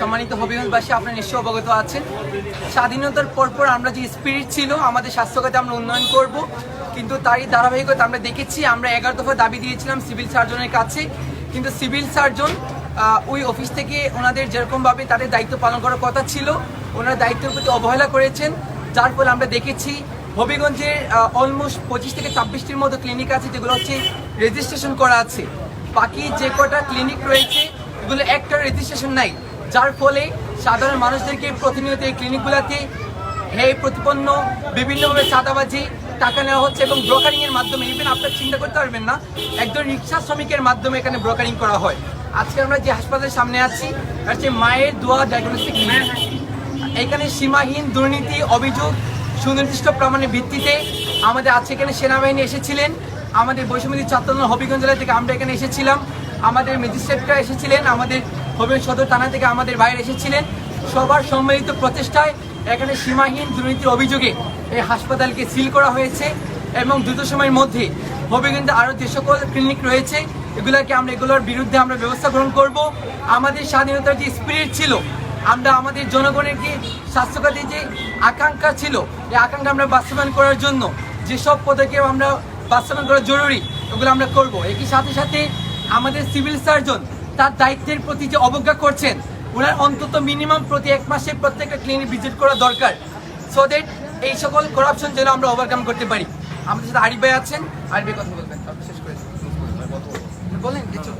সম্মানিত হবিগঞ্জবাসী আপনারা নিশ্চয়ই অবগত আছেন। স্বাধীনতার পরপর আমরা যে স্পিরিট ছিল, আমাদের স্বাস্থ্যখাতে আমরা উন্নয়ন করব। কিন্তু তারই ধারাবাহিকতা আমরা দেখেছি, আমরা এগারো দফা দাবি দিয়েছিলাম সিভিল সার্জনের কাছে। কিন্তু সিভিল সার্জন ওই অফিস থেকে ওনাদের যেরকমভাবে তাদের দায়িত্ব পালন করার কথা ছিল, ওনারা দায়িত্বের প্রতি অবহেলা করেছেন। যার ফলে আমরা দেখেছি, হবিগঞ্জের অলমোস্ট পঁচিশ থেকে ছাব্বিশটির মতো ক্লিনিক আছে, যেগুলো হচ্ছে রেজিস্ট্রেশন করা আছে। বাকি যে কটা ক্লিনিক রয়েছে, এগুলো একটা রেজিস্ট্রেশন নাই। যার ফলে সাধারণ মানুষদেরকে প্রতিনিয়ত এই ক্লিনিকগুলোতে হে প্রতিপন্ন বিভিন্নভাবে চাঁদাবাজি টাকা নেওয়া হচ্ছে এবং ব্রোকারিং এর মাধ্যমে ইভেন আপনার চিন্তা করতে পারবেন না একজন রিক্সা শ্রমিকের মাধ্যমে এখানে ব্রোকারিং করা হয়। আজকে আমরা যে হাসপাতালের সামনে আছি হচ্ছে মায়ের দোয়া ডায়াগনস্টিক এখানে সীমাহীন দুর্নীতি অভিযোগ সুনির্দিষ্ট প্রমাণের ভিত্তিতে আমাদের আজকে এখানে সেনাবাহিনী এসেছিলেন। আমাদের বৈষম্যদী ছাত্রদল হবিগঞ্জ জেলা থেকে আমরা এখানে এসেছিলাম। আমাদের ম্যাজিস্ট্রেটরা এসেছিলেন আমাদের হবিগঞ্জ সদর থানা থেকে আমাদের বাইরে এসেছিলেন। সবার সম্মিলিত প্রচেষ্টায় এখানে সীমাহীন দুর্নীতির অভিযোগে এই হাসপাতালকে সিল করা হয়েছে এবং দ্রুত সময়ের মধ্যে হবিগঞ্জে আরও যে সকল ক্লিনিক রয়েছে, এগুলোকে আমরা এগুলোর বিরুদ্ধে আমরা ব্যবস্থা গ্রহণ করব। আমাদের স্বাধীনতার যে স্পিরিট ছিল, আমরা আমাদের জনগণের যে স্বাস্থ্যখাতে যে আকাঙ্ক্ষা ছিল, এই আকাঙ্ক্ষা আমরা বাস্তবায়ন করার জন্য যেসব পদক্ষেপ আমরা বাস্তবায়ন করা জরুরি ওগুলো আমরা করব। একই সাথে সাথে আমাদের সিভিল সার্জন তার দায়িত্বের প্রতি যে অবজ্ঞা করছেন ওনার অন্তত মিনিমাম প্রতি এক মাসে প্রত্যেকটা ক্লিনিক ভিজিট করা দরকার। সো দ্যাট এই সকল করাপশন যেন আমরা ওভারকাম করতে পারি। আমাদের সাথে আরিফ ভাই আছেন, আরিফ ভাই কথা বলবেন। শেষ করে বলেন, কিছু